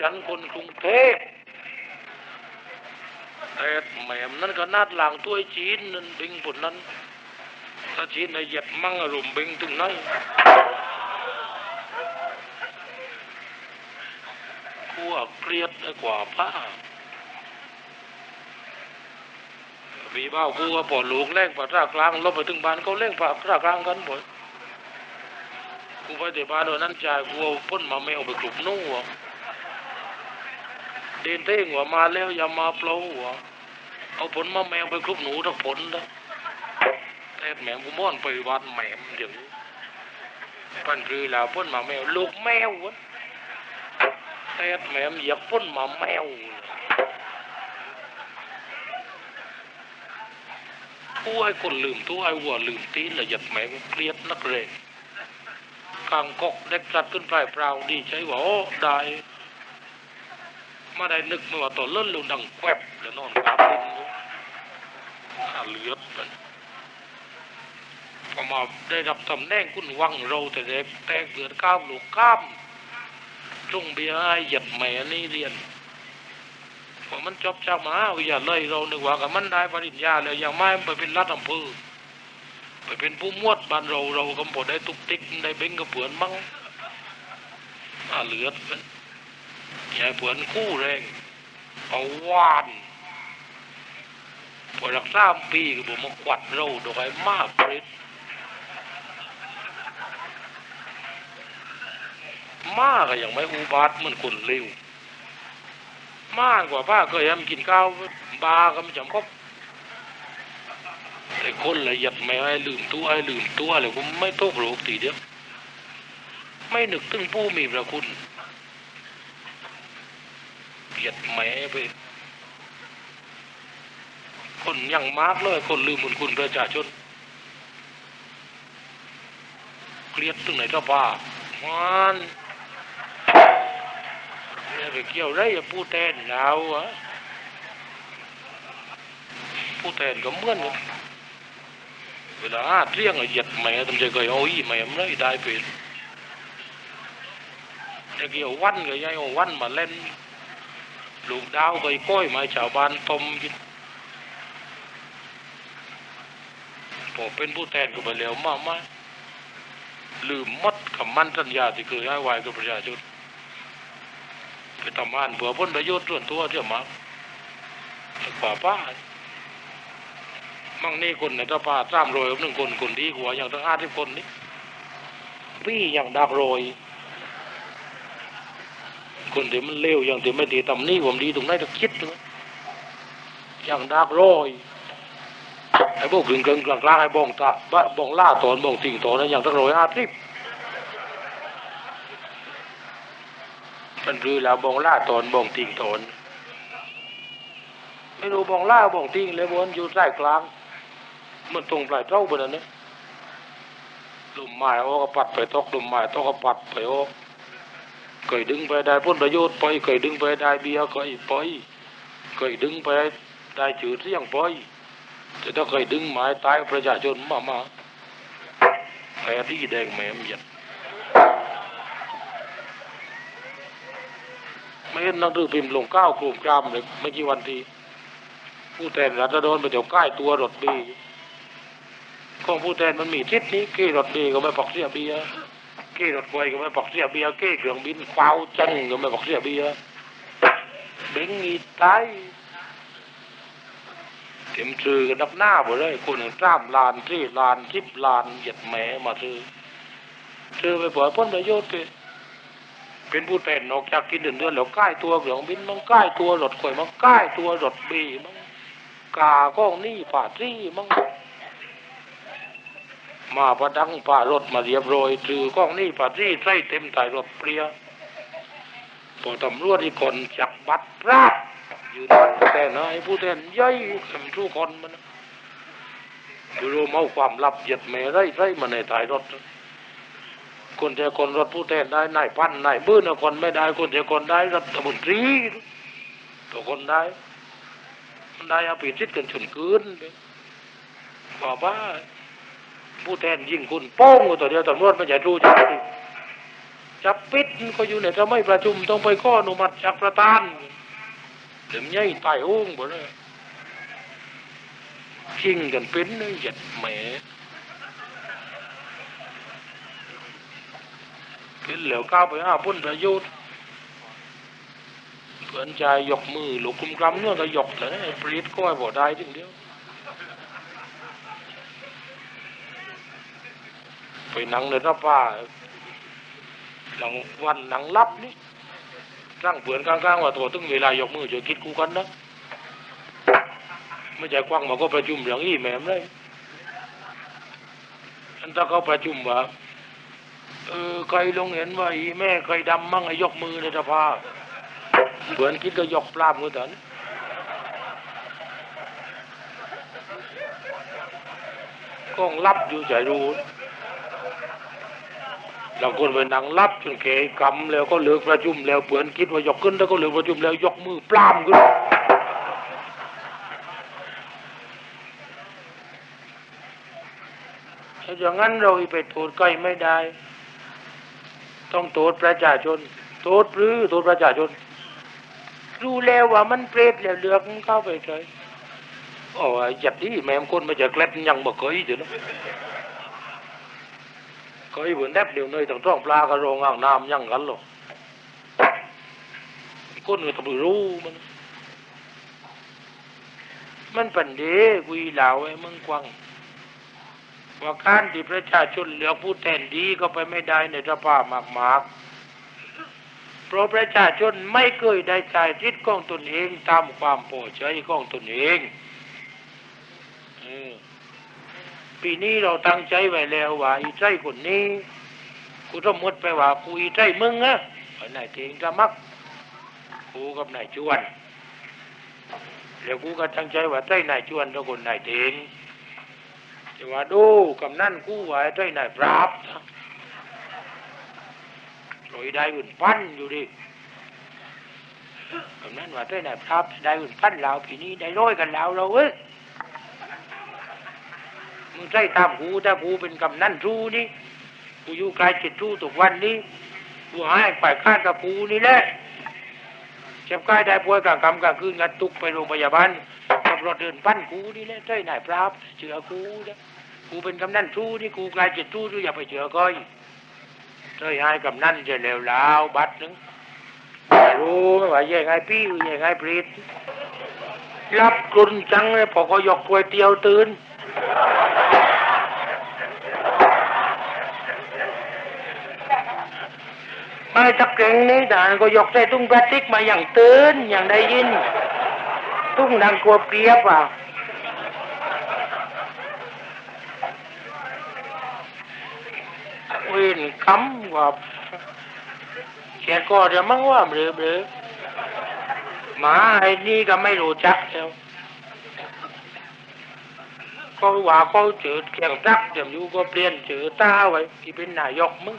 ฉันคนกรุงเทพแต่แหม่มนั้นก็นาดหลังตัวไอ้จีนนั่นบิงผลนั้นถ้าจีนในเหยียบมั่งอารมณ์บิงถึงไหนขั้วเกลียดกว่าผ้าวีบ้ากูก็ปอดลูกแรงปาดรากลางลบไปถึงบ้านเขาเล่งปาดรากลางกันบ่อยกูไปที่บ้านโดนนั้นจ่ายกูเอาพ่นมาแมวไปกลุ่มนู่น เดินเท่งว่ามาแล้วอย่ามาเปล่าวเอาผลมาแมวไปกลุ่มหนูทั้งผลนะแต่แมมกูม่อนไปวัดแมมอย่างนี้ปันคือล้วพ่นมาแมวลูกแมวแต่แมมอยากพ่นมาแมวผู้ให้คนลืมตัวไอ้วัวลืมตีนละหยัดแมงเกลียดนักเรงกลางกอกเด็กจัดขึ้นปลายเปล่าดีใจว่าโอ้ได้ มาได้นึกม่ว่าตอนเล่นลูดังแควบแล้วนอนกราบดินอยู่ขาเลือดมันพอมาได้รับตำแหน่งคุณวังเราแต่เด็กแตกเลือดก้ามลูกก้ามจงเบียร์ไอหยัดแหมนี่เรียนพอมันจบจากมหาวิทยาลัยเรานึกว่ากับมันได้ปริญญาแล้วยังไม่ไปเป็นรัฐอำเภอไปเป็นผู้มวดบ้านเราเราก็บ่ได้ตุกติกได้เบ่งกับเผือนมั้งอาเหลือดมัน อย่าให้เผือนคู่แรงเอาวานพอรักษาปีก็บอกมาขวัดเราดอกไอ้มากเลยมากก็ยังไม่อุบาทเหมันคนเร็วมากกว่าป้าเคยทำกินข้าวบาก็ไม่จำครบแต่คนละเอียดแมวให้ลืมตัวให้ลืมตัวเลยผมไม่โตกโลกตีเดียวไม่นึกถึงผู้มีพระคุณ เหยียดแม่ไปคนยังมากเลยคนลืมบุญคุณประชาชนเครียดถึงไหนก็บ้ามันเนี่ยไปเกี่ยวไรกับผู้แทนเราอะผู้แทนก็เหมือนกันเวลาหาเที่ยงเหยียดแม่ทำใจก็เอาอีแม่ไม่ได้เป็นจะเกี่ยววันก็ยังเอาวันมาเล่น ลูกดาวก็ก้อยมาชาวบ้านต้มกินพอเป็นผู้แทนก็ไปแล้วมากมายลืมหมดคำมั่นสัญญาที่เคยให้ไว้กับประชาชนไปทำงานเพื่อผลประโยชน์ส่วนตัวเที่ยวมากกว่าป้ามั่งนี่คนในตะป้าสามโรยหนึ่งคนคนดีหัวอย่างตั้งห้าสิบคนนี่พี่อย่างดักโรย คนที่มันเลวอย่างที่ไม่ดีทำนี่ผมดีตรงไหนต้องคิดด้วยอย่างดักโรยไอ้พวกกึ่งกึ่งกลางกลางไอ้บองตาบะบองล่าตอนบองสิงตอนนั้นอย่างตั้งร้อยห้าสิบมันคือแล้วบองล่าตอนบองติงตอนไม่รู้บองล่าบองติงเลยบนอยู่ใต้กลาง มันตรงปลายเท้าบนนั้นเนี่ยลมไม้โอ้ก็ปัดไปตกลมไม้ตกก็ปัดไปโอ้ เคยดึงไปได้พ้นประโยชน์ไปเคยดึงไปได้เบียร์เคยไปเคยดึงไปได้ชื่อเสียงไปแต่ถ้าเคยดึงไม้ตายประชาชนมามาแผลที่แดงแหม่มยัดไม่เห็นนังสือพิมพ์ลงก้าวกลุ่มกรามเลยไม่กี่วันทีผู้แทนรัฐโดนไปเดี๋ยวใกล้ตัวรถบีของผู้แทนมันมีทิศนี้เก้รถบีก็ไม่ปักเสียเบียร์ เก้รถไฟก็ไม่ปักเสียเบียเก้เครื่องบินเฝ้าจังก็ไม่ปักเสียเบียเบ่งมีตายเต็มซื้อกันนับหน้าหมดเลยคนหนึ่งสามลานสี่ลานสิบลานเหยียดแหมมาซื้อซื้อไปปล่อยพ้นประโยชน์ไปเป็นผู้แทนออกจากกินเดือนเดือนแล้วใกล้ตัวเหลืองบินมันใกล้ตัวรถข่อยมันใกล้ตัวรถบีมันกาก้องนี่ป่าซี่มัน มาประดังป่ารถมาเรียบร้อยซื้อก้องนี่ปาซี่ใส่เต็มใส่รถเปรียพอตำรวจที่คนจับบัตรปราบยืนแต่นายผู้แทนย่อยสำทุกคนมันดูรู้เมาความลับเหยียดแม่ไรไรมาในท้ายรถ คนจะคนรถผู้แทนได้นายพันนายบื้นคนไม่ได้ คนจะคนได้รัฐมนตรีตัวคนได้ได้เอาปีชิดกันฉุนคืนบอกว่า ผู้แทนยิงคุณโป้งตัวเดียวตำรวจไม่ใช่รู้จักจับปิดก็อยู่ในจะไม่ประชุมต้องไปข้ออนุมัติจากประธานเดี๋ยวมันใหญ่ตายโอ้งบ่เลยชิงกันเป็นเลยหยัดแหมเป็นแล้วก้าวไปห้าพ้นประโยชน์เพื่อนชายยกมือหลุกคุมกำเนื้อก็ยกเลยไอ้ปรีดก็ให้บ่ได้ทีเดียว ไปหนังในสภาหลังวันหนังลับนี่ร่างเปือนกลางๆว่าตัวตึงเวลายกมือจะคิดกูกันนะไม่ใช่กว้างมาก็ประชุมเรื่องอีแหม่มเลยอันถ้าเขาประชุมว่าเออใครลงเห็นว่าอีแม่ใครดำมั่งให้ยกมือในสภาเปือนคิดก็ยกปลาบมือตันกล้องลับอยู่ใจรู้ บาคนไปนั่งรับจนเกยกำแล้วก็เลิกประชุมแล้วเปือนคิดว่ายกขึ้นแล้วก็เลิกประชุมแล้วยกมือปล้ามขึ้นถ้าอย่างนั้นเราไปโทษใกล้ไม่ได้ ต้องโทษประชาชน โทษหรือโทษประชาชน รู้แล้วว่ามันเปรตแล้วเลือกเข้าไปเลยโอ้ยหยัดดิแม่มคนมาจากเล็ดยังบ่เคย เดี๋ยวนะ có ý vấn đép điều nơi thằng trong pla cái rong ngang nam nhăng gắn rồi con người ta bị ru มัน มันเปันเดกุยเหล่าไอ้เมึงกวางว่าการที่ประชาชนเหลือกผู้แทนดีก็ไปไม่ได้ในสภาพมากมากๆเพราะประชาชนไม่เคยได้ใช้ทิศของตนเองตามความพอใจของตนเองเออ ปีนี้เราตั้งใจไว้แล้วว่าอีใจคนนี้กูสมมติไปว่ากูอีใจมึงอะไอ้นายเทงจะมักกูกับนายจวนแล้วกูก็ตั้งใจว่าใจนายจวนแล้วคนนายเทงจะว่าดูกำนั่นกูว่าใจนายปราบลอยได้อุ่นพันอยู่ดิกำนั่นว่าใจนายปราบได้อุ่นพันแล้วปีนี้ได้ร้อยกันแล้วเราเอ้ย มึงใช่ตามกูถ้ากูเป็นกำนั่นทูนี่กูอยู่กลายจิตทูทุกวันนี้กูหายไปคาดกับกูนี่แหละเจ็บกายได้ป่วยกลางกำกลางคืนงัดตุกไปโรงพยาบาลขับรถเดินปั้นกูนี่แหละใช่นายพราบเชื่อกูนะกูเป็นกำนั่นทูนี่กูกลายจิตทูทูอย่าไปเชื่อก้อยใช่ให้กำนั่นจะเลวลาวบัดหนึงไม่รู้ไม่ว่าแย่งไงพี่แย่งไงปรีดรับกลุ่นจังเลยพอก็ยกกวยเตียวตื่น ไม่ตะเกรงนี้ด่านก็ยกใส่ตุ้งพลาสติกมาอย่างตื่นอย่างได้ยิน ตุ้งดังกลัวเปียบอะเวินคำว่าแกก็จะมั่งว่าเบลอเบลอหมาไอ้นี่ก็ไม่รู้จักแล้ว ก็ว่าเขาเจอแข่งรักเดี๋ยวอยู่ก็เปลี่ยนเจอตาไว้ที่เป็นนายกมึง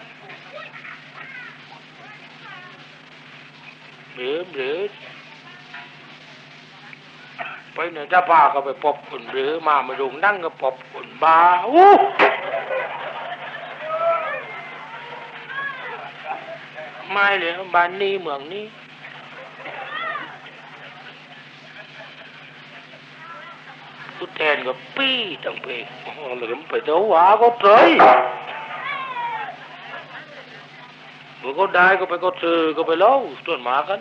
หรือหรือไปเหนือจะพาก็ไปพบคนหรือมามาดูนั่งก็พบคนบาอู้ไม่เลยบ้านนี้เมืองนี้ ผู้แทนก็ปี้ตั้งเพลงโอ้โหเหลือมไปเจ้าหวาก็เตยเมื่อก็ไเป็นก็ปีด้ก็ไปก็ซื้อก็ไปเล่าส่วนหมากัน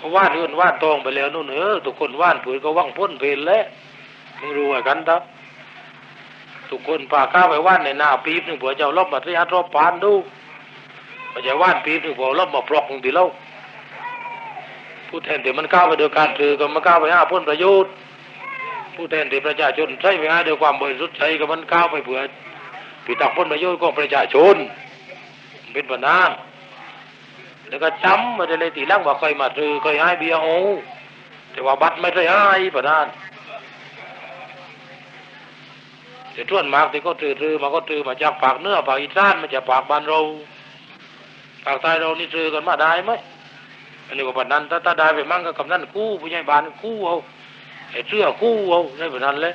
ก็ว่านเอื่นว่านตองไปแล้วนู่นเออทุกคนว่านผืนก็ว่างพ้นเพลนแล้วมึงรู้ไว้กันครับทุกคนพาข้าไปว่านในหน้าปีบหนึ่งผัวเจ้าลบมาที่อัดรอบปานดูไม่ใช่ว่านปีบหนึ่งผัวลบมาปลอกมึงทีเล่าผู้แทนแต่มันก้าวไปโดยการถือก็มันก้าวไปหาพ้นประโยชน์ ผู้แทนที่ประชาชนใช้ไปหาด้วยความบริสุทธิ์ใจกับมันก้าวไปเผื่อปิดตักพ้นประโยชน์ของประชาชน เป็นปัญหาแล้วก็จำมาได้เลยตีหล่างว่าเคยมาซื้อเคยให้เบียร์โอแต่ว่าบัตรไม่ได้ให้ปัญหาแต่ส่วนมากที่ก็ซื้อซื้อมาก็ซื้อมาจากปากเนื้อปากอีสานมาจากปากบ้านเราปากใต้เรานี่ซื้อกันมาได้ไหมอันนี้ก็ปัญหาถ้าถ้าได้ไปมั่งก็กำนันกู้ผู้ใหญ่บ้านกู้เอา ไอ้เสื้อคู่เอาได้แบบนั้นเลย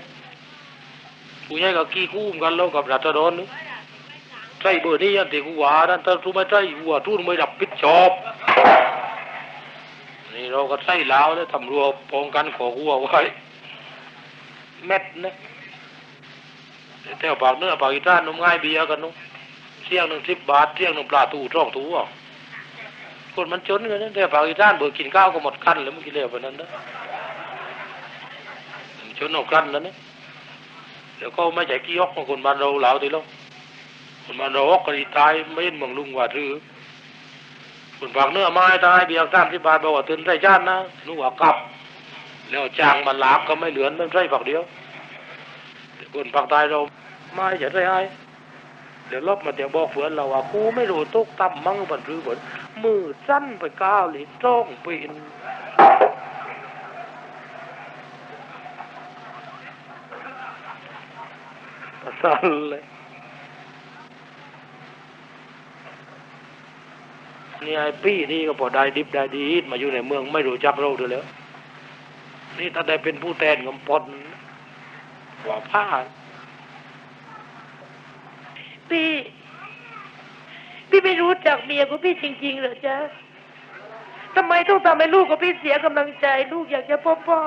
ผู้ใหญ่ก็กี่คู่กันแล้วกับรัฐดอนนึงใจเบอร์นี้ยันตีกูว่านั่นถ้ารู้ไม่ใจหัวทุนไม่รับผิดชอบนี่เราก็ใส่แล้วแล้วทำรัวป้องกันขอหัวไว้เม็ดนะแถวปากเนื้อปากอีสานนุ่มง่ายเบียร์กันนุ่มเสี่ยงหนึ่งสิบบาทเสี่ยงหนึ่งปลาตูช่องตูอะคนมันจนกันนะแต่ปากอีสานเบอร์กินข้าวก็หมดกันแล้วมันกินเร็วไปนั้นนะ นจนเอากันแล้วเนี่ยเดี๋ยวก็ไม่ใช่กี้ยกของคนบ้านเราเหลาทีแล้วคนบ้านเราออกกันตายไม่เห็นเมืองลุงว่าถือคนฝากเนื้อไม้ตายเบียร์สามสิบบาทบอกว่าตื่นใส่จานนะนึกว่ากลับ แล้วจางมันลาบก็ไม่เหลือมันใส่ฝักเดียวคนฝากตายเราไม่จะได้ให้เดี๋ยวลบมาเดี๋ยวบอกเพื่อนเราว่ากูไม่รู้ตุกต่ำมั่งบันรือบนมือสั้นไปก้าวหรือจ้องปีน สั้นเลยนี่ไอ้ปี้นี่ก็พอได้ดิบได้ดีมาอยู่ในเมืองไม่รู้จักเราด้วยแล้วนี่ถ้าได้เป็นผู้แทนกำปนว่าผ้าพี่ พี่ไม่รู้จักเมียของพี่จริง ๆเหรอจ๊ะทำไมต้องทำให้ลูกของพี่เสียกำลังใจ ลูกอยากจะพบพ่อ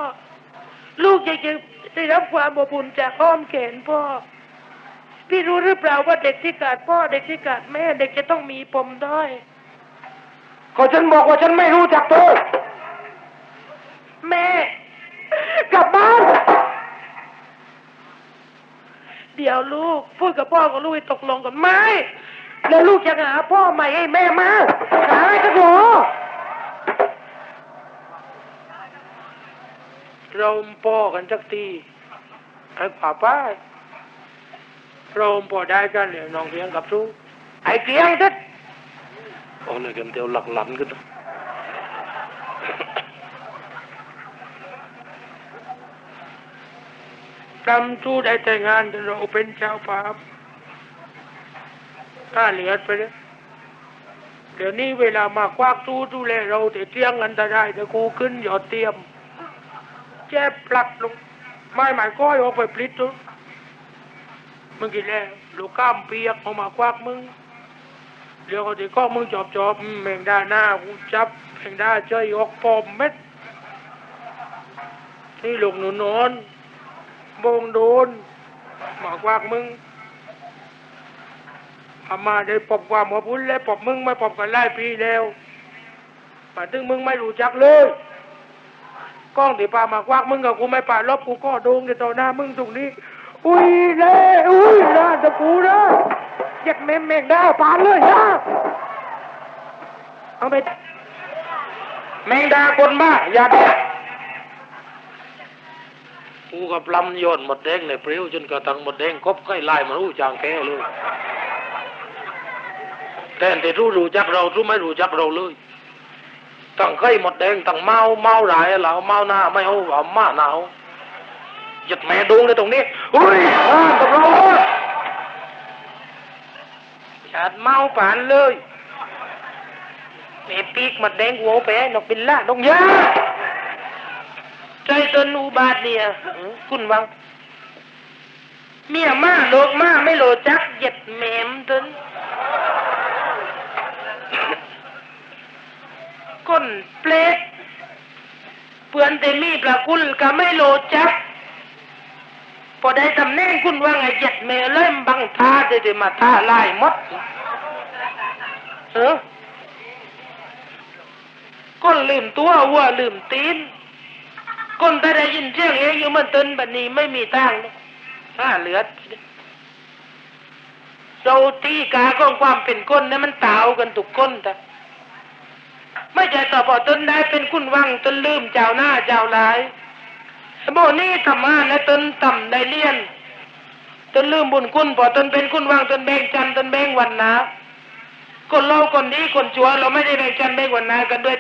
ลูกอยากจะได้รับความอบอุ่นจากอ้อมแขนพ่อ พี่รู้หรือเปล่าว่าเด็กที่ขาดพ่อเด็กที่ขาดแม่ เด็กจะต้องมีปมด้อยก็ฉันบอกว่าฉันไม่รู้จักเธอแม่ กลับบ้าน เดี๋ยวลูก พูดกับพ่อกับลูกให้ตกลงก่อนไหมแล้วลูกจะหาพ่อใหม่ให้แม่มาหาให้กระโดเราพอกันสักทีไอ้ป่าป้า เราพอได้กันเลยน้องเพียงกับสู้ไอ้เกียงทัดโอ้เลยกันเดียวหลักหลันกันนะจำสู้ได้แต่งงานแต่เราเป็นเจ้าภาพถ้าเหลือไปเลยเดี๋ยวนี้เวลามาควักตู้ดูแลเราแต่เที่ยงอันตรายแต่กูขึ้นยอดเตรียมแจ๊บปลัดลงไม่หมายก้อยออกไปปลิดตัว มึงกินแล้วลูกก้ามเปียกออกมาควักมึงเดี๋ยวก็ที่ก็มึงจอบจอบๆอืมแมงดาหน้ากูจับแมงดาเจยออกปอมเม็ดนี่ลูกหนูนอนบงโดนหมากวากมึงอามาได้ปอบว่าหมอพุ้นแล้วปอบมึงไม่ปอบกันไล่ปีแล้วมาถึงมึงไม่รู้จักเลยกล้องที่ปามากวากมึงกับกูไม่ป่าลบกูก็โดงในต่อหน้ามึงตรงนี้ อุ้ยเล่อุ้ยน่าจะกูนะอยากแม่งแม่งได้ปานเลยนะเอาไปแมงดาคนบ้าอย่าเด็ดกูกับลำโยนหมดแดงในเปรี้ยวจนกระทั่งหมดแดงคบใกล้ลายมันรู้จางแก้วเลยแต่ที่รู้รู้จักเรารู้ไม่รู้จักเราเลยตั้งไข่หมดแดงตั้งเมาเมาหลายเหล่าเมาหน้าไม่เอาเอามาหนาว หยัดแม่ดวงเลยตรงนี้อุ้ยอ่าตกลงชาดเมาป่านเลยแม่ปีกมดแดงหัวแปนกบินล่าดงยาใจตนอุบาทเนี่ยคุณวัง เมียมาโลกมาไม่โลจักเหย็ดแหมมตนก้นเปลดเปือนแต่มีประคุณก็ไม่โลจัก อได้ตำแหน่งคุณว่าไงเหย็ดแม่เล่มบังท่าได้ได้มาท่าลายมดเออก้นลืมตัววัวลืมตีนคนถ้าได้ยินเสียงเองอยู่มันตึนบันนี้ไม่มีทางนะถ้าเหลือเราตีกาของความเป็นคนนั้นมันตาวกันทุกคนแต่ไม่ใช่ต่อพอตนได้เป็นคุณวังตนลืมเจ้าหน้าเจ้าลาย โบนี่ธรรมะและตนต่ำได้เลียนตนลืมบุญคุณพอตนเป็นคุณวังตนแบ่งจันตนแบ่งวันนะคนเราคนดีคนชั่วเราไม่ได้แบ่งจันแบ่งวันนากันด้วย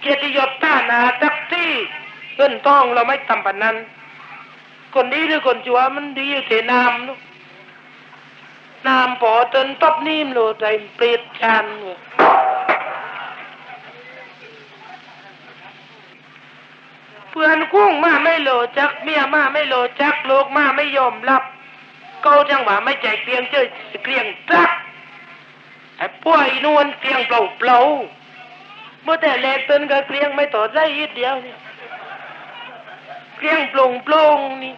เกียรติยศต้านาตักที่เงินทองเราไม่ทำปานนั้น คนดีหรือคนชั่วมันดีอยู่ที่นามนุนามปอตนตบนิ่มโลใจเปรียดชันเว้ยเพื่อนกุ้งมาไม่โลจักเมียมาไม่โลจักโลกมาไม่ยอมรับเกาจังหวะไม่ใจเกลียงเจ้เกลียงจักไอ้ป้วยนวลเตียงเปล่าเปล่าเมื่อแต่แรกเต้นก็เกลียงไม่ต่อใจอีกเดียวนี่เกลียงโปร่งโปร่งนี่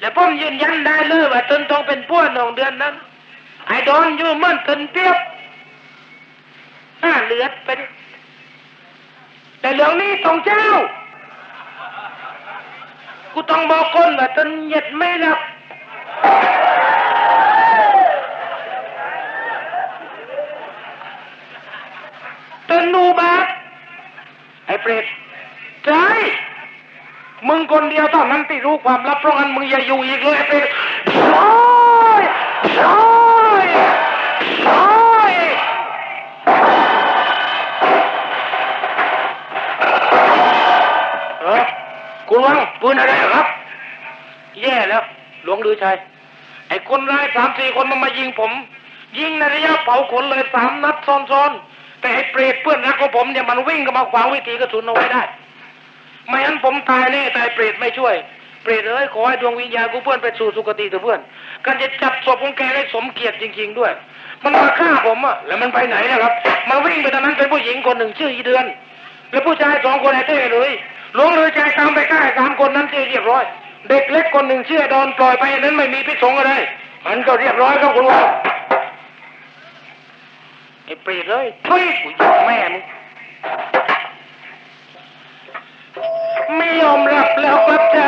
แล้วผมยืนยันได้เลยว่าต้นต้องเป็นพวน้องเดือนนั้นไอ้ดอนอยู่เหมันเต้นเปียบหน้าเลือดไปดิ แต่เรื่องนี้ต้องเจ้า กูต้องบอกคนว่าตนเหย็ดไม่รับตนนูบาทไอ้เปรตใช่มึงคนเดียวเท่านั้นที่รู้ความลับเพราะงั้นมึงอย่าอยู่อีกเลยไอ้เปรตใช่ใช่ใช่ คุณวังปืนอะไรครับ แย่แล้ว หลวงลือชัย ไอ้คนร้ายสามสี่คนมันมายิงผม ยิงในระยะเผาขนเลยสามนัดซ้อนๆ แต่ไอ้เปรตเพื่อนรักของผมเนี่ยมันวิ่งเข้ามาขวางวิถีกระสุนเอาไว้ได้ ไม่งั้นผมตายแน่ต่ไอ้เปรตไม่ช่วย เปรตเอ้ยขอให้ดวงวิญญาณกูเพื่อนไปสู่สุคติเถอะเพื่อนการจะจับศพของแกให้สมเกียรติจริง ๆ ด้วย มันมาฆ่าผมอะแล้วมันไปไหนนะครับ มันวิ่งไปทางนั้นเป็นผู้หญิงคนหนึ่งชื่ออีเดือน แล้วผู้ชายสองคนไอ้เต้เลย หลวงเลยใจตามไปฆ่าสามคนนั้นที่เรียบร้อย เด็กเล็กคนหนึ่งเชื่อดอนปล่อยไปนั้นไม่มีพิษสงอะไรมันก็เรียบร้อยครับคุณว่าไอ้ปีเลยทุยกูยิงแม่มึงไม่ยอมรับแล้วกลับใจไ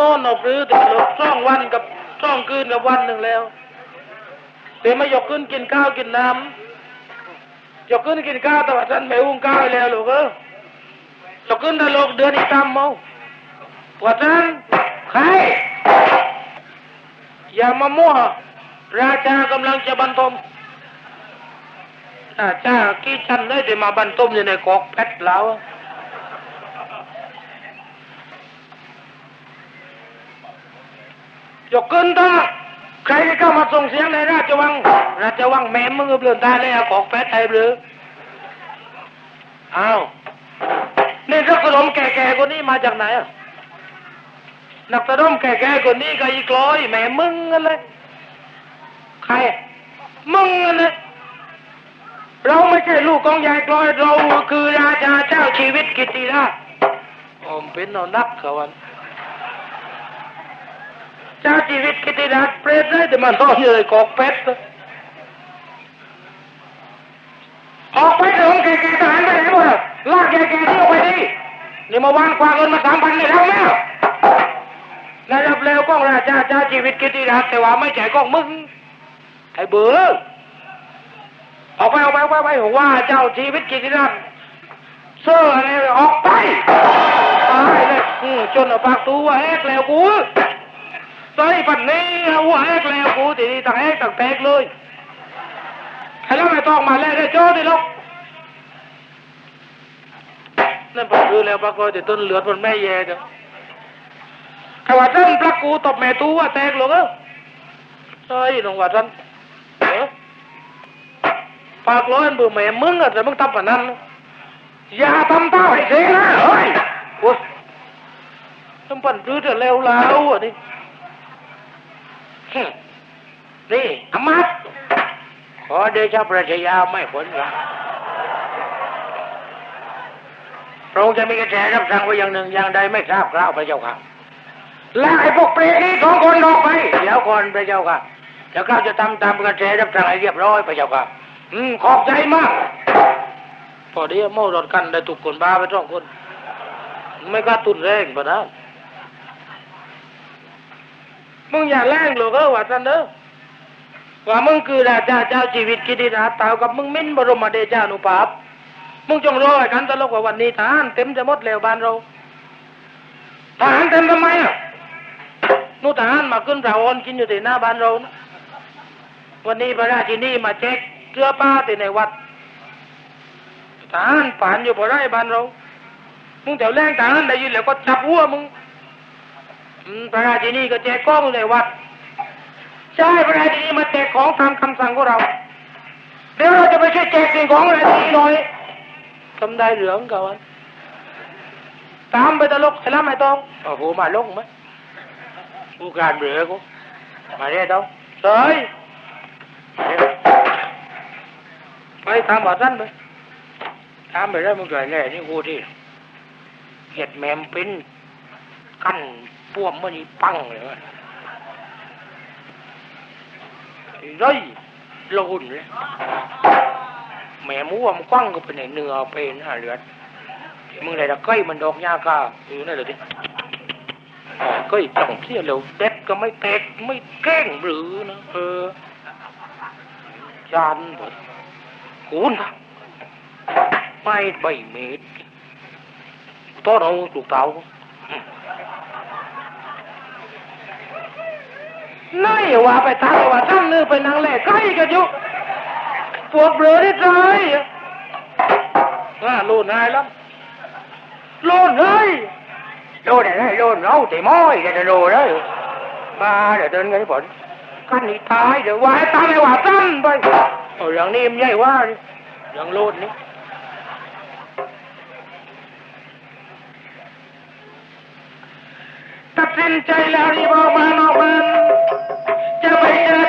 นอนเอาปรือแต่ลูกสองวันกับสองคืนกับวันหนึ่งแล้วเดี๋ยวไม่ยกขึ้นกินข้าวกินน้ำยกขึ้นกินข้าวแต่ว่าท่านไม่อุ้งข้าวแล้วลูกเออยกขึ้นแต่ลูกเดือนอีกตามเมาว่าท่านใครอย่ามามั่วราชากำลังจะบรรทมราชากี้ฉันเลยจะมาบรรทมอยู่ในกอกแพทแล้ว ยกขึ้นตาใครที่เข้ามาส่งเสียงในราชวังราชวังแม่มึงเปลี่ยนตาเลยอของแป๊ดไทยหรืออ้าวนี่นักสนมแก่ๆคนนี้มาจากไหนอะนักสนมแก่ๆคนนี้ก็อีกลอยแม่มึงกันเลยใครมึงกันเลยเราไม่ใช่ลูกของยายกลอยเราคือราชาเจ้าชีวิตกิติราชอมเป็นเอนักเขาวัน จ้าชีวิตกิติราชเปรตเลยแต่มันต้องเลยกอกเป็ดออกไปเถอะแกแกทหารไปไหนหมดลากแกแกนี่ออกไปดินี่มาวางควางเงินมาสามพันในเราแล้วระดับเร็วกล้องราชาจ้าชีวิตกิติราชแต่ว่าไม่ใช่กล้องมึงไอ้เบื่อออกไปออกไปออกไปไปว่าเจ้าชีวิตกิติราชเสื้ออะไรออกไปตายเลยจนเอาปากตัวแอกแล้วกู ใส่ปันนี้เอาหัวแอกแล้วกูทีนี้ต่างแอกต่างแตกเลยใครแล้วไม่ต้องมาแล้วได้โจ้ดิลูกนั่นผมดูแล้วปรากฏแต่ต้นเหลือดมันแม่แย่จังใครว่าท่านปลักกูตบแม่ตัวแตกหรอกเออใช่ลงว่าท่านเออปากร้อนเบื่อแม่มึงอะแต่มึงทำแบบนั้นอย่าทำเต้าให้เสียนะเฮ้ยโอ้ยทำปั่นรื้อแต่แล้วแล้วอะนี่ นี่อำมาตย์ขอเดชะพระชายาไม่ผลละพระองค์จะมีกระแสรับสั่งไว้อย่างหนึ่งอย่างใดไม่ทราบกล่าวพระเจ้าค่ะและไอ้พวกเปรตนี้สองคนออกไปเดี๋ยวก่อนพระเจ้าค่ะเดี๋ยวข้าจะทำตามกระแสรับสั่งให้เรียบร้อยพระเจ้าค่ะ อืมขอบใจมากพอดีเมารถกันได้ถูกคนบ้าไปสองคน ไม่กล้าตุนแรงปะนะ มึงอย่าแรงหรอกเออว่าท่านเด้อว่ามึงคือราชาเจ้าชีวิตกิติราชเต่ากับมึงมิ้นบรมเดชานุภาพ มึงจงรอให้กันตลกว่าวันนี้ทหารเต็มจะหมดแล้วบ้านเราทหารเต็มทำไมอะนู่นทหารมาขึ้นพระออนกินอยู่ที่หน้าบ้านเรานะวันนี้พระราชินีมาเช็คเสื้อผ้าที่ในวัดทหารผ่านอยู่พอได้บ้านเรา มึงแถวแรงทหารได้ยินแล้วก็จับหัวมึง พระราชินีก็แจกของอยู่ในวัดใช่พระราชินีมาแจกของตามคำสั่งของเราเดี๋ยวเราจะไปช่วยแจกสิ่งของพระราชินีหน่อยทำได้เหลืองก่อนตามไปตลกไอ้ละไม่ต้องโอ้โหมาลงไหมผู้การเบือกูมาเรียกต้องเฮ้ยไปตามบอท่านไปตามไปได้มึงเกิดแน่นี่กูที่เห็ดแมมปิ้นกั้น ป้วมมันนี่ปังเลยวะเร้ยโลนเลยแม่มูว่ามันกว้างก็เป็นเนื้อเป็นหาเลือดมึงไหนละก้อยมันดอกยากาอยู่นั่นเลยดิก้อยต้องเสียเร็วเด็ดก็ไม่แตกไม่แกล้งหรือนะเออจานหมดคูณไม่ใบเม็ดต้นเอาถูกเตา นั่ว่าไปทางว่าท่านนึกไปนางแหล่ใกล้กันอยู่ปวดเบลอได้ใจว่าโลนายแล้วโลนเฮ้ยโลนไหนโลนเราต่ม้อยจะโลได้มาเดี๋ยวเดินไงผลกันนี่ตายเดี๋ยวว่าให้ตายไม่ว่าตั้นไปโอ้อย่างนี้มันใหญ่ว่าอย่างโลนนี่ตัดสินใจแล้วรีบออกมานอกบ้า นจ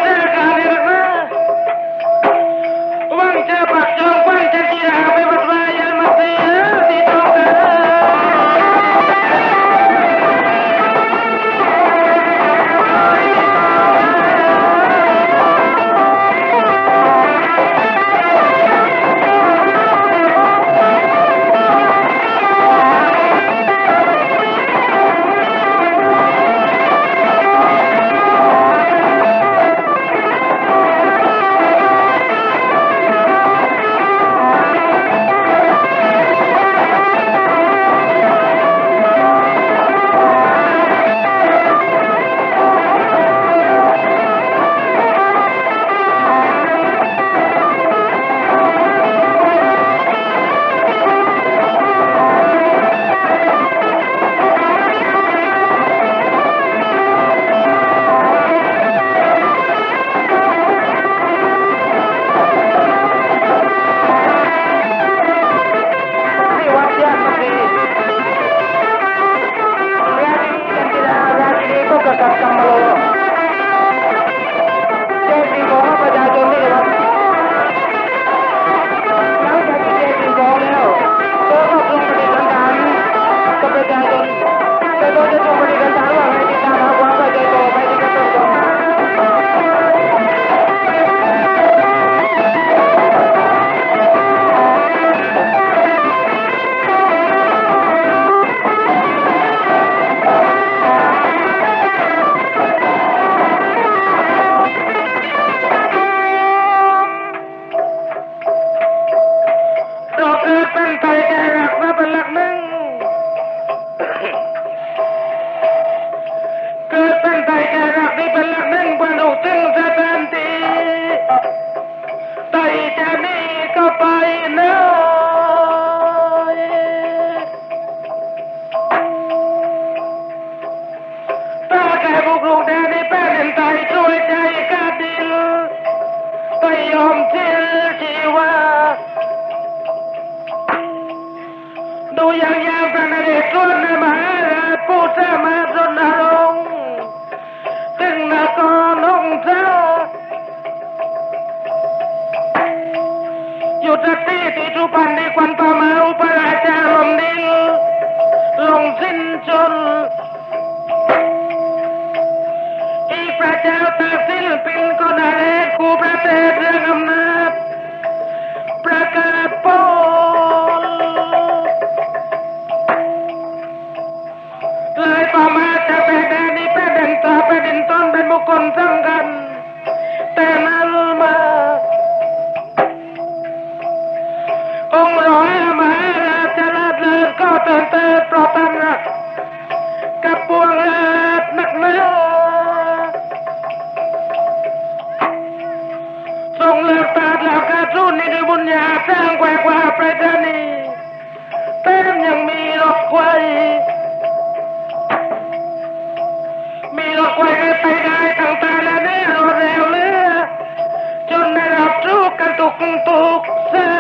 รู้กั